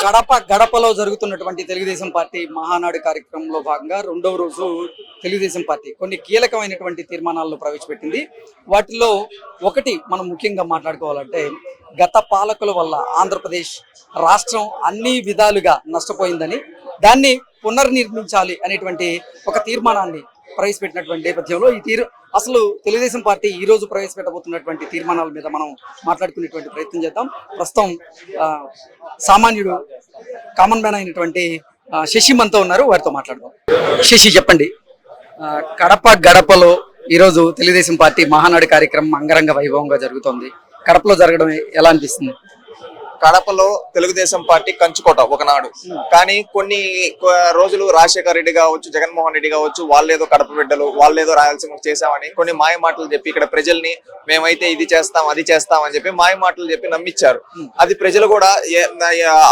కడప గడపలో జరుగుతున్నటువంటి తెలుగుదేశం పార్టీ మహానాడు కార్యక్రమంలో భాగంగా రెండవ రోజు తెలుగుదేశం పార్టీ కొన్ని కీలకమైనటువంటి తీర్మానాలను ప్రవేశపెట్టింది. వాటిలో ఒకటి మనం ముఖ్యంగా మాట్లాడుకోవాలంటే గత పాలకుల వల్ల ఆంధ్రప్రదేశ్ రాష్ట్రం అన్ని విధాలుగా నష్టపోయిందని దాన్ని పునర్నిర్మించాలి అనేటువంటి ఒక తీర్మానాన్ని ప్రవేశపెట్టినటువంటి నేపథ్యంలో ఈ తీర్ అసలు తెలుగుదేశం పార్టీ ఈ రోజు ప్రవేశపెట్టబోతున్నటువంటి తీర్మానాల మీద మనం మాట్లాడుకునేటువంటి ప్రయత్నం చేద్దాం. ప్రస్తుతం ఆ, సామాన్యుడు కామన్ మ్యాన్ అయినటువంటి శశి మనతో ఉన్నారు. వారితో మాట్లాడదాం. శశి చెప్పండి. ఆ, కడప గడపలో ఈరోజు తెలుగుదేశం పార్టీ మహానాడు కార్యక్రమం అంగరంగ వైభవంగా జరుగుతోంది. కడపలో జరగడం ఎలా అనిపిస్తుంది? కడపలో తెలుగుదేశం పార్టీ కంచుకోట ఒకనాడు. కానీ కొన్ని రోజులు రాజశేఖర రెడ్డి కావచ్చు జగన్మోహన్ రెడ్డి కావచ్చు వాళ్ళేదో కడప బిడ్డలు వాళ్ళేదో రాయలసీమ చేశామని కొన్ని మాయ మాటలు చెప్పి ఇక్కడ ప్రజల్ని మేమైతే ఇది చేస్తాం అది చేస్తాం అని చెప్పి మాయ మాటలు చెప్పి నమ్మించారు అది ప్రజలు కూడా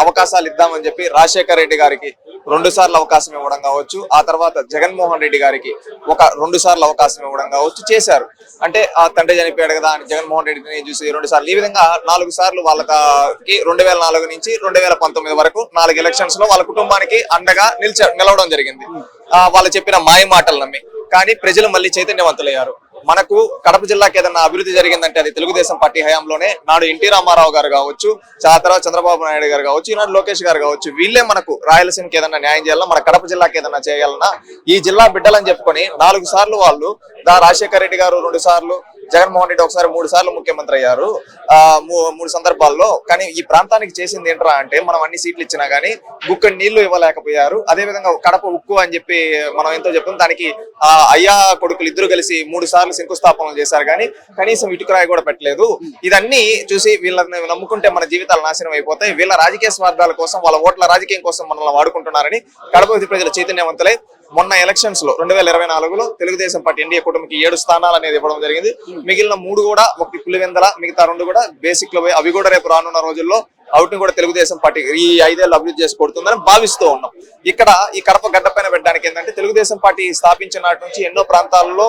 అవకాశాలు ఇద్దామని చెప్పి రాజశేఖర రెడ్డి గారికి రెండు సార్లు అవకాశం ఇవ్వడం కావచ్చు. ఆ తర్వాత జగన్మోహన్ రెడ్డి గారికి ఒక రెండు సార్లు అవకాశం ఇవ్వడం కావచ్చు చేశారు. అంటే ఆ తండ్రి చనిపోయాడు కదా అని జగన్మోహన్ రెడ్డిని చూసి రెండు సార్లు ఈ విధంగా నాలుగు సార్లు వాళ్ళకి రెండు వేల నాలుగు నుంచి రెండు వేల పంతొమ్మిది వరకు నాలుగు ఎలక్షన్స్లో వాళ్ళ కుటుంబానికి అండగా నిలిచ నిలవడం జరిగింది. ఆ వాళ్ళు చెప్పిన మాయ మాటలు నమ్మి. కానీ ప్రజలు మళ్ళీ చైతన్యవంతులయ్యారు. మనకు కడప జిల్లాకి ఏదైనా అభివృద్ధి జరిగిందంటే అది తెలుగుదేశం పార్టీ హయాంలోనే నాడు ఎన్టీ రామారావు గారు కావచ్చు ఆ తర్వాత చంద్రబాబు నాయుడు గారు కావచ్చు ఈనాడు లోకేష్ గారు కావచ్చు వీళ్ళే మనకు రాయలసీమకి ఏదైనా న్యాయం చేయాలన్నా మన కడప జిల్లాకి ఏదైనా చేయాలన్నా ఈ జిల్లా బిడ్డలని చెప్పుకొని నాలుగు సార్లు వాళ్ళు దా రాజశేఖర రెడ్డి గారు రెండు సార్లు జగన్మోహన్ రెడ్డి ఒకసారి మూడు సార్లు ముఖ్యమంత్రి అయ్యారు. ఆ మూ- మూడు సందర్భాల్లో. కానీ ఈ ప్రాంతానికి చేసింది ఏంట్రా అంటే మనం అన్ని సీట్లు ఇచ్చినా గానీ గుక్క నీళ్ళు ఇవ్వలేకపోయారు. అదే విధంగా కడప ఉక్కు అని చెప్పి మనం ఎంతో చెప్తాం. దానికి ఆ అయ్యా కొడుకులు ఇద్దరు కలిసి మూడు సార్లు శంకుస్థాపనలు చేశారు కానీ కనీసం ఇటుకరాయి కూడా పెట్టలేదు. ఇదన్నీ చూసి వీళ్ళని నమ్ముకుంటే మన జీవితాలు నాశనం అయిపోతాయి. వీళ్ళ రాజకీయ స్వార్థాల కోసం వాళ్ళ ఓట్ల రాజకీయం కోసం మనల్ని వాడుకుంటున్నారని కడప ప్రజలు చైతన్యవంతులై. మొన్న ఎలక్షన్స్లో రెండు వేల ఇరవై నాలుగులో తెలుగుదేశం పార్టీ ఎన్డీఏ కూటమికి ఏడు స్థానాలు అనేది ఇవ్వడం జరిగింది. మిగిలిన మూడు కూడా ఒకటి పులివెందల మిగతా రెండు కూడా బేసిక్లో అవి కూడా రేపు రానున్న రోజుల్లో అవుట్ని కూడా తెలుగుదేశం పార్టీ ఈ ఐదేళ్ళు అభివృద్ధి చేసి కొడుతుందని భావిస్తూ ఉన్నాం. ఇక్కడ ఈ కడప గడ్డ పైన పెట్టడానికి ఏంటంటే తెలుగుదేశం పార్టీ స్థాపించిన నాటి నుంచి ఎన్నో ప్రాంతాల్లో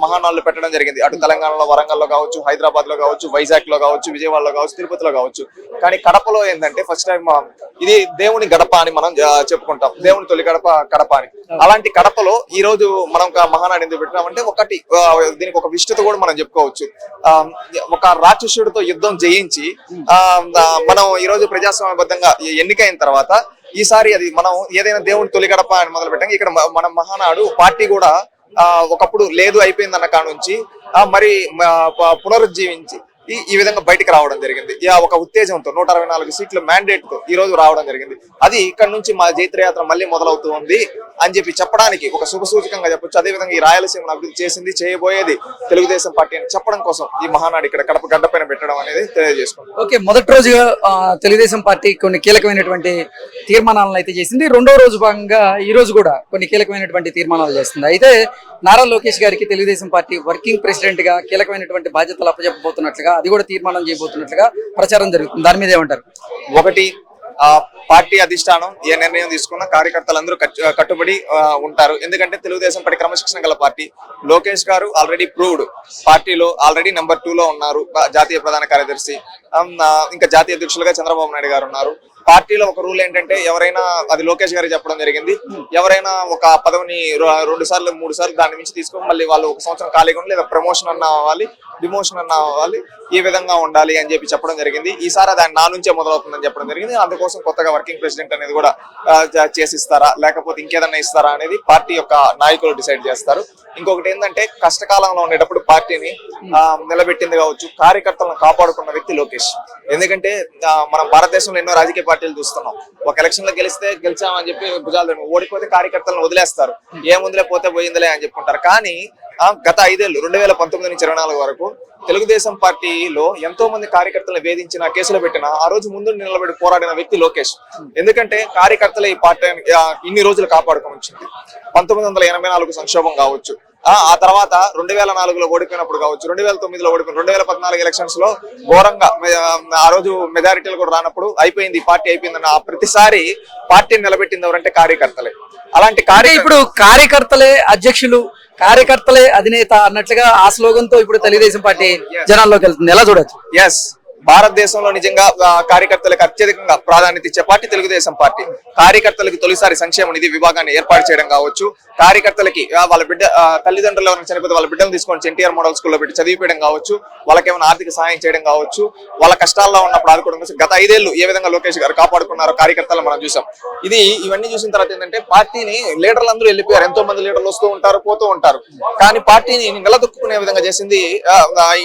మహానాళ్ళు పెట్టడం జరిగింది. అటు తెలంగాణలో వరంగల్లో కావచ్చు హైదరాబాద్లో కావచ్చు వైజాగ్లో కావచ్చు విజయవాడలో కావచ్చు తిరుపతిలో కావచ్చు. కానీ కడపలో ఏంటంటే ఫస్ట్ టైం ఇది దేవుని గడప అని మనం చెప్పుకుంటాం. దేవుని తొలి గడప కడప అని. అలాంటి కడపలో ఈ రోజు మనం ఒక మహానాడు ఎందుకు పెట్టినామంటే ఒకటి దీనికి ఒక విష్ణుత కూడా మనం చెప్పుకోవచ్చు. ఆ, ఒక రాక్షసుడితో యుద్ధం జయించి ఆ, మనం ఈ రోజు ప్రజాస్వామ్యబద్ధంగా ఎన్నికైన తర్వాత ఈసారి అది మనం ఏదైనా దేవుని తొలి గడప అని మొదలు పెట్టాం ఇక్కడ మన మహానాడు పార్టీ కూడా ఒకప్పుడు లేదు అయిపోయింది అన్న కాడ నుంచి ఆ మరి పునరుజ్జీవించి ఈ ఈ విధంగా బయటికి రావడం జరిగింది. ఈ ఒక ఉత్తేజంతో నూట అరవై నాలుగు సీట్ల మ్యాండేట్తో ఈ రోజు రావడం జరిగింది. అది ఇక్కడ నుంచి మా జైత్రయాత్ర మళ్ళీ మొదలవుతూ ఉంది అని చెప్పి చెప్పడానికి ఒక శుభ సూచకంగా చెప్పొచ్చు. అదే విధంగా ఈ రాయలసీమను అభివృద్ధి చేసింది చేయబోయేది తెలుగుదేశం పార్టీ అని చెప్పడం కోసం ఈ మహానాడు ఇక్కడ కడప గడ్డ పైన పెట్టడం అనేది తెలియజేసుకుంటాం ఓకే మొదటి రోజుగా తెలుగుదేశం పార్టీ కొన్ని కీలకమైనటువంటి తీర్మానాలను అయితే చేసింది. రెండో రోజు భాగంగా ఈ రోజు కూడా కొన్ని కీలకమైనటువంటి తీర్మానాలు చేస్తుంది. అయితే నారా లోకేష్ గారికి తెలుగుదేశం పార్టీ వర్కింగ్ ప్రెసిడెంట్గా కీలకమైనటువంటి బాధ్యతలు అప్పచెప్పబోతున్నట్లుగా అది కూడా తీర్మానం చేయబోతున్నట్లుగా ప్రచారం జరుగుతుంది. దాని మీద ఏమంటారు? ఒకటి ఆ పార్టీ అధిష్టానం ఏ నిర్ణయం తీసుకున్నా కార్యకర్తలందరూ కట్టుబడి ఆ, ఉంటారు. ఎందుకంటే తెలుగుదేశం పార్టీ క్రమశిక్షణ గల పార్టీ. లోకేష్ గారు ఆల్రెడీ ప్రూవ్డ్ పార్టీలో ఆల్రెడీ నెంబర్ టూ లో ఉన్నారు జాతీయ ప్రధాన కార్యదర్శి. ఇంకా జాతీయ అధ్యక్షులుగా చంద్రబాబు నాయుడు గారు ఉన్నారు. పార్టీలో ఒక రూల్ ఏంటంటే ఎవరైనా అది లోకేష్ గారికి చెప్పడం జరిగింది. ఎవరైనా ఒక పదవిని రెండు సార్లు మూడు సార్లు దాని నుంచి తీసుకొని మళ్ళీ వాళ్ళు ఒక సంవత్సరం ఖాళీగా లేదా ప్రమోషన్ అన్న అవ్వాలి డిమోషన్ అన్న అవ్వాలి ఈ విధంగా ఉండాలి అని చెప్పి చెప్పడం జరిగింది. ఈసారి దాన్ని నా నుంచే మొదలవుతుందని చెప్పడం జరిగింది. అందుకోసం కొత్తగా వర్కింగ్ ప్రెసిడెంట్ అనేది కూడా చేసిస్తారా? లేకపోతే ఇంకేదన్నా ఇస్తారా అనేది పార్టీ యొక్క నాయకులు డిసైడ్ చేస్తారు. ఇంకొకటి ఏంటంటే కష్టకాలంలో ఉండేటప్పుడు పార్టీని నిలబెట్టింది కావచ్చు కార్యకర్తలను కాపాడుకున్న వ్యక్తి లోకేష్. ఎందుకంటే మనం భారతదేశంలో ఎన్నో రాజకీయ పార్టీలు చూస్తున్నాం. ఒక ఎలక్షన్లో గెలిస్తే గెలిచామని చెప్పి భుజాలు ఓడిపోతే కార్యకర్తలను వదిలేస్తారు. ఏముందిలే పోతే పోయిందిలే అని చెప్పుకుంటారు. కానీ గత ఐదేళ్ళు రెండు వేల పంతొమ్మిది నుంచి ఇరవై నాలుగు వరకు తెలుగుదేశం పార్టీలో ఎంతో మంది కార్యకర్తలను వేధించిన కేసులు పెట్టిన ఆ రోజు ముందు నిలబడి పోరాడిన వ్యక్తి లోకేష్. ఎందుకంటే కార్యకర్తలు ఈ పార్టీ ఇన్ని రోజులు కాపాడుకొని వచ్చింది పంతొమ్మిది వందల ఎనభై నాలుగు సంక్షోభం కావచ్చు. ఆ తర్వాత రెండు వేల నాలుగులో ఓడిపోయినప్పుడు కావచ్చు రెండు వేల తొమ్మిదిలో ఓడిపోయిన రెండు వేల పద్నాలుగు ఎలక్షన్స్లో ఘోరంగా ఆ రోజు మెజారిటీలు కూడా రానప్పుడు అయిపోయింది పార్టీ అయిపోయిందన్న ఆ ప్రతిసారి పార్టీని నిలబెట్టింది ఎవరంటే కార్యకర్తలే. అలాంటి కార్య ఇప్పుడు కార్యకర్తలే అధ్యక్షులు కార్యకర్తలే అధినేత అన్నట్లుగా ఆ స్లోగన్తో ఇప్పుడు తెలుగుదేశం పార్టీ జనాల్లోకి వెళ్తుంది. ఎలా చూడొచ్చు? ఎస్ భారతదేశంలో నిజంగా కార్యకర్తలకు అత్యధికంగా ప్రాధాన్యత ఇచ్చే పార్టీ తెలుగుదేశం పార్టీ. కార్యకర్తలకు తొలిసారి సంక్షేమ నిధి విభాగాన్ని ఏర్పాటు చేయడం కావచ్చు. కార్యకర్తలకి వాళ్ళ బిడ్డ తల్లిదండ్రులు ఎవరైనా చనిపోతే వాళ్ళ బిడ్డలు తీసుకొని ఎన్టీఆర్ మోడల్ స్కూల్లో పెట్టి చదివిపోయడం కావచ్చు. వాళ్ళకి ఏమైనా ఆర్థిక సహాయం చేయడం కావచ్చు. వాళ్ళ కష్టాల్లో ఉన్నప్పుడు ఆదుకోవడం కోసం గత ఐదేళ్ళు ఏ విధంగా లోకేష్ గారు కాపాడుకున్నారో కార్యకర్తలు మనం చూసాం. ఇది ఇవన్నీ చూసిన తర్వాత ఏంటంటే పార్టీని లీడర్లు అందరూ వెళ్ళిపోయారు. ఎంతో మంది లీడర్లు వస్తూ ఉంటారు పోతూ ఉంటారు. కానీ పార్టీని నిలదొక్కునే విధంగా చేసింది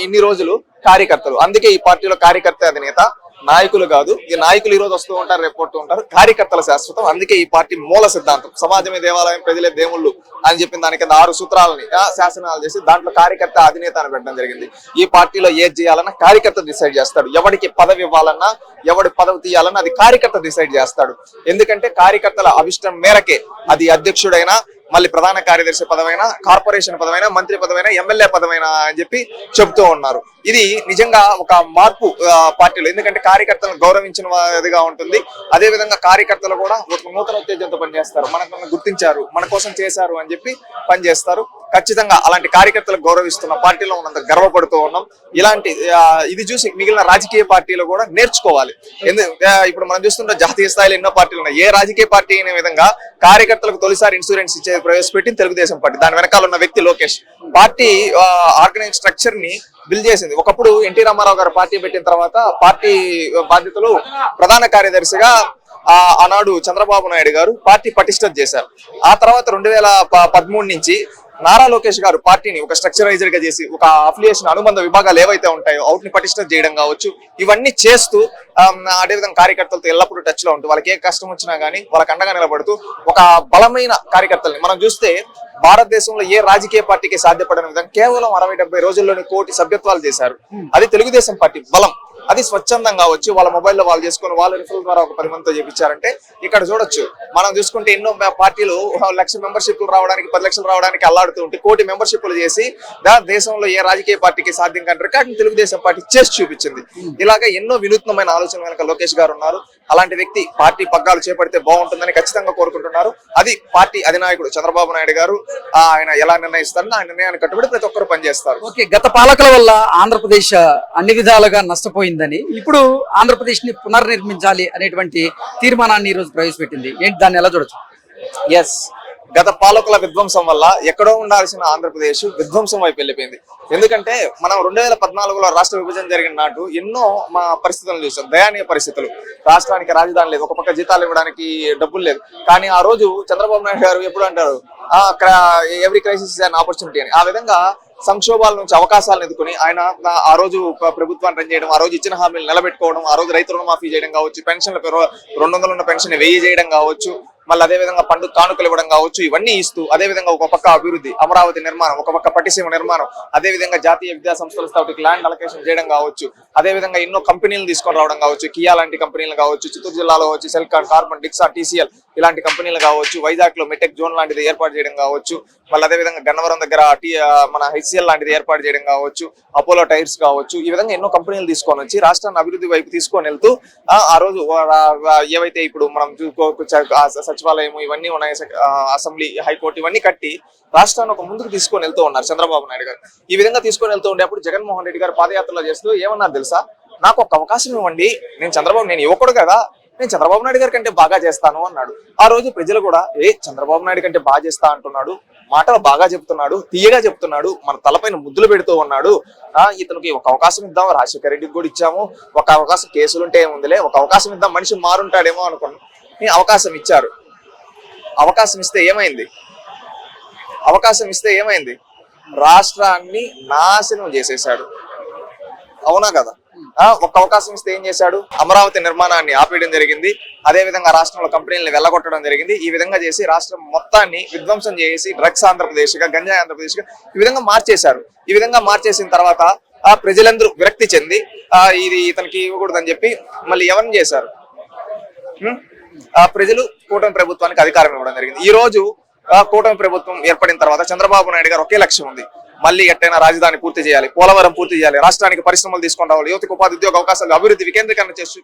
ఇన్ని రోజులు కార్యకర్తలు. అందుకే ఈ పార్టీలో కార్యకర్త అధినేత నాయకులు కాదు. ఈ నాయకులు ఈ రోజు వస్తూ ఉంటారు రేపు ఉంటారు. కార్యకర్తల శాశ్వతం. అందుకే ఈ పార్టీ మూల సిద్ధాంతం. సమాజమే దేవాలయం ప్రజలే దేవుళ్ళు అని చెప్పిన దాని కింద ఆరు సూత్రాలని శాసనాలు చేసి దాంట్లో కార్యకర్త అధినేత అని పెట్టడం జరిగింది. ఈ పార్టీలో ఏది చేయాలన్నా కార్యకర్త డిసైడ్ చేస్తాడు. ఎవరికి పదవి ఇవ్వాలన్నా ఎవడి పదవి తీయాలన్నా అది కార్యకర్త డిసైడ్ చేస్తాడు. ఎందుకంటే కార్యకర్తల అభిష్టం మేరకే. అది అధ్యక్షుడైనా మళ్ళీ ప్రధాన కార్యదర్శి పదవైనా కార్పొరేషన్ పదవైనా మంత్రి పదవైనా ఎమ్మెల్యే పదవైన అని చెప్పి చెబుతూ ఉన్నారు. ఇది నిజంగా ఒక మార్పు పార్టీలో. ఎందుకంటే కార్యకర్తలను గౌరవించినదిగా ఉంటుంది. అదే విధంగా కార్యకర్తలు కూడా ఒక నూతన ఉత్తేజంతో పనిచేస్తారు. మనకు గుర్తించారు మన కోసం చేశారు అని చెప్పి పనిచేస్తారు. ఖచ్చితంగా అలాంటి కార్యకర్తలకు గౌరవిస్తున్న పార్టీలో ఉన్నంత గర్వపడుతూ ఉన్నాం. ఇలాంటి ఇది చూసి మిగిలిన రాజకీయ పార్టీలు కూడా నేర్చుకోవాలి. ఎందుకు ఇప్పుడు మనం చూస్తుంటే జాతీయ స్థాయిలో ఎన్నో పార్టీలు ఉన్నాయి. ఏ రాజకీయ పార్టీ అయిన విధంగా కార్యకర్తలకు తొలిసారి ఇన్సూరెన్స్ ఇచ్చే ప్రవేశపెట్టింది తెలుగుదేశం పార్టీ. దాని వెనకాల ఉన్న వ్యక్తి లోకేష్. పార్టీ ఆర్గనైజ్ స్ట్రక్చర్ని బిల్ చేసింది. ఒకప్పుడు ఎన్టీ రామారావు గారు పార్టీ పెట్టిన తర్వాత పార్టీ బాధ్యతలు ప్రధాన కార్యదర్శిగా ఆ ఆనాడు చంద్రబాబు నాయుడు గారు పార్టీ పటిష్టం చేశారు. ఆ తర్వాత రెండు వేల పదమూడు నుంచి నారా లోకేష్ గారు పార్టీని ఒక స్ట్రక్చరైజర్గా చేసి ఒక అఫిలియేషన్ అనుబంధ విభాగాలు ఏవైతే ఉంటాయో అవుట్ని పటిష్టం చేయడం కావచ్చు ఇవన్నీ చేస్తూ అదేవిధంగా కార్యకర్తలతో ఎల్లప్పుడూ టచ్లో ఉంటూ వాళ్ళకి ఏ కష్టం వచ్చినా గానీ వాళ్ళకి అండగా నిలబడుతూ ఒక బలమైన కార్యకర్తల్ని మనం చూస్తే భారతదేశంలో ఏ రాజకీయ పార్టీకి సాధ్యపడని విధంగా కేవలం అరవై డెబ్బై రోజుల్లోనే కోటి సభ్యత్వాలు చేశారు. అది తెలుగుదేశం పార్టీ బలం. అది స్వచ్ఛందంగా వచ్చి వాళ్ళ మొబైల్లో వాళ్ళు చేసుకొని వాళ్ళ రిఫరల్ ద్వారా ఒక పది మందితో చేపించారంటే ఇక్కడ చూడొచ్చు. మనం చూసుకుంటే ఎన్నో పార్టీలు లక్ష మెంబర్షిప్లు రావడానికి పది లక్షలు రావడానికి అల్లాడుతూ ఉంటే కోటి మెంబర్షిప్లు చేసి దేశంలో ఏ రాజకీయ పార్టీకి సాధ్యం కాని రికార్డుని తెలుగుదేశం పార్టీ చేసి చూపించింది. ఇలాగ ఎన్నో వినూత్నమైన ఆలోచన కనుక లోకేష్ గారు ఉన్నారు. అలాంటి వ్యక్తి పార్టీ పగ్గాలు చేపడితే బాగుంటుందని ఖచ్చితంగా కోరుకుంటున్నారు. అది పార్టీ అధినాయకుడు చంద్రబాబు నాయుడు గారు ఆ, ఆయన ఎలా నిర్ణయిస్తారో ఆ నిర్ణయాన్ని కట్టుబడి ప్రతి ఒక్కరు పనిచేస్తారు. ఓకే గత పాలకుల వల్ల ఆంధ్రప్రదేశ్ అన్ని విధాలుగా నష్టపోయిందని ఇప్పుడు ఆంధ్రప్రదేశ్ని పునర్నిర్మించాలి అనేటువంటి తీర్మానాన్ని ఈ రోజు ప్రవేశపెట్టింది. ఏంటి దాన్ని ఎలా చూడొచ్చు? ఎస్ గత పాలకుల విధ్వంసం వల్ల ఎక్కడో ఉండాల్సిన ఆంధ్రప్రదేశ్ విధ్వంసం వైపు వెళ్ళిపోయింది. ఎందుకంటే మనం రెండు వేల పద్నాలుగులో రాష్ట్ర విభజన జరిగిన నాటు ఎన్నో మా పరిస్థితులను చూసాం. దయానీయ పరిస్థితులు. రాష్ట్రానికి రాజధాని లేదు. ఒక పక్క జీతాలు ఇవ్వడానికి డబ్బులు లేదు. కానీ ఆ రోజు చంద్రబాబు నాయుడు గారు ఎప్పుడు అంటారు? ఎవ్రీ క్రైసిస్ అన్ ఆపర్చునిటీ అని. ఆ విధంగా సంక్షోభాల నుంచి అవకాశాలను ఎదుర్కొని ఆయన ఆ- రోజు ప్రభుత్వాన్ని రన్ చేయడం ఆ రోజు ఇచ్చిన హామీలు నిలబెట్టుకోవడం ఆ రోజు రైతు రుణమాఫీ చేయడం కావచ్చు పెన్షన్ల రెండు వందలు ఉన్న పెన్షన్ వెయ్యి చేయడం కావచ్చు మళ్ళీ అదే విధంగా పండుగ కానుకలు ఇవ్వడం కావచ్చు ఇవన్నీ ఇస్తూ అదే విధంగా ఒక పక్క అభివృద్ధి అమరావతి నిర్మాణం ఒక పక్క పట్టిసీమ నిర్మాణం అదే విధంగా జాతీయ విద్యా సంస్థల స్థాపికి ల్యాండ్ అలొకేషన్ చేయడం కావచ్చు అదే విధంగా ఎన్నో కంపెనీలు తీసుకొని రావడం కావచ్చు కియా లాంటి కంపెనీలు కావచ్చు చిత్తూరు జిల్లాలో వచ్చి సెల్కాన్ కార్బన్ డిక్సా టీసీఎల్ ఇలాంటి కంపెనీలు కావచ్చు వైజాగ్లో మెటెక్ జోన్ లాంటిది ఏర్పాటు చేయడం కావచ్చు మళ్ళీ అదే విధంగా గన్నవరం దగ్గర టీ మన హెచ్సిఎల్ లాంటిది ఏర్పాటు చేయడం కావచ్చు అపోలో టైర్స్ కావచ్చు ఈ విధంగా ఎన్నో కంపెనీలు తీసుకొని వచ్చి రాష్ట్రాన్ని అభివృద్ధి వైపు తీసుకొని వెళ్తూ ఆ, రోజు ఏవైతే ఇప్పుడు మనం సచివాలయం ఇవన్నీ ఉన్నాయి అసెంబ్లీ హైకోర్టు ఇవన్నీ కట్టి రాష్ట్రాన్ని ఒక ముందుకు తీసుకొని వెళ్తూ ఉన్నారు చంద్రబాబు నాయుడు గారు. ఈ విధంగా తీసుకొని వెళ్తూ ఉండేప్పుడు జగన్మోహన్ రెడ్డి గారు పాదయాత్రలో చేస్తూ ఏమన్నారు తెలుసా? నాకు ఒక అవకాశం ఇవ్వండి నేను చంద్రబాబు నేను యువకుడు కదా నేను చంద్రబాబు నాయుడు గారి కంటే బాగా చేస్తాను అన్నాడు. ఆ రోజు ప్రజలు కూడా ఏ చంద్రబాబు నాయుడు కంటే బాగా చేస్తా అంటున్నాడు. మాటలు బాగా చెప్తున్నాడు తీయగా చెప్తున్నాడు మన తలపైన ముద్దులు పెడుతూ ఉన్నాడు. ఆ ఇతనికి ఒక అవకాశం ఇద్దాం రాజశేఖర రెడ్డికి కూడా ఇచ్చాము. ఒక అవకాశం కేసులుంటే ఏముందిలే ఒక అవకాశం ఇద్దాం మనిషి మారుంటాడేమో అనుకున్నాను అవకాశం ఇచ్చారు. అవకాశం ఇస్తే ఏమైంది? అవకాశం ఇస్తే ఏమైంది? రాష్ట్రాన్ని నాశనం చేసేశాడు. అవునా కదా? ఆ, ఒక్క అవకాశం ఇస్తే ఏం చేశాడు? అమరావతి నిర్మాణాన్ని ఆపేయడం జరిగింది. అదే విధంగా రాష్ట్రంలో కంపెనీలను వెళ్ళగొట్టడం జరిగింది. ఈ విధంగా చేసి రాష్ట్రం మొత్తాన్ని విధ్వంసం చేసి డ్రగ్స్ ఆంధ్రప్రదేశ్గా గంజాయి ఆంధ్రప్రదేశ్ ఈ విధంగా మార్చేశారు. ఈ విధంగా మార్చేసిన తర్వాత ఆ ప్రజలందరూ విరక్తి చెంది ఆ ఇది ఇతనికి ఇవ్వకూడదని చెప్పి మళ్ళీ ఎవరిని చేశారు? ఆ ప్రజలు కూటమి ప్రభుత్వానికి అధికారం ఇవ్వడం జరిగింది. ఈ రోజు ఆ కూటమి ప్రభుత్వం ఏర్పడిన తర్వాత చంద్రబాబు నాయుడు గారు ఒకే లక్ష్యం ఉంది. మళ్ళీ ఎట్టైనా రాజధాని పూర్తి చేయాలి పోలవరం పూర్తి చేయాలి రాష్ట్రానికి పరిశ్రమలు తీసుకొని రావాలి యువతకు ఉపాధి ఉద్యోగ అవకాశాలు అభివృద్ధి వికేంద్రీకరణ చేసి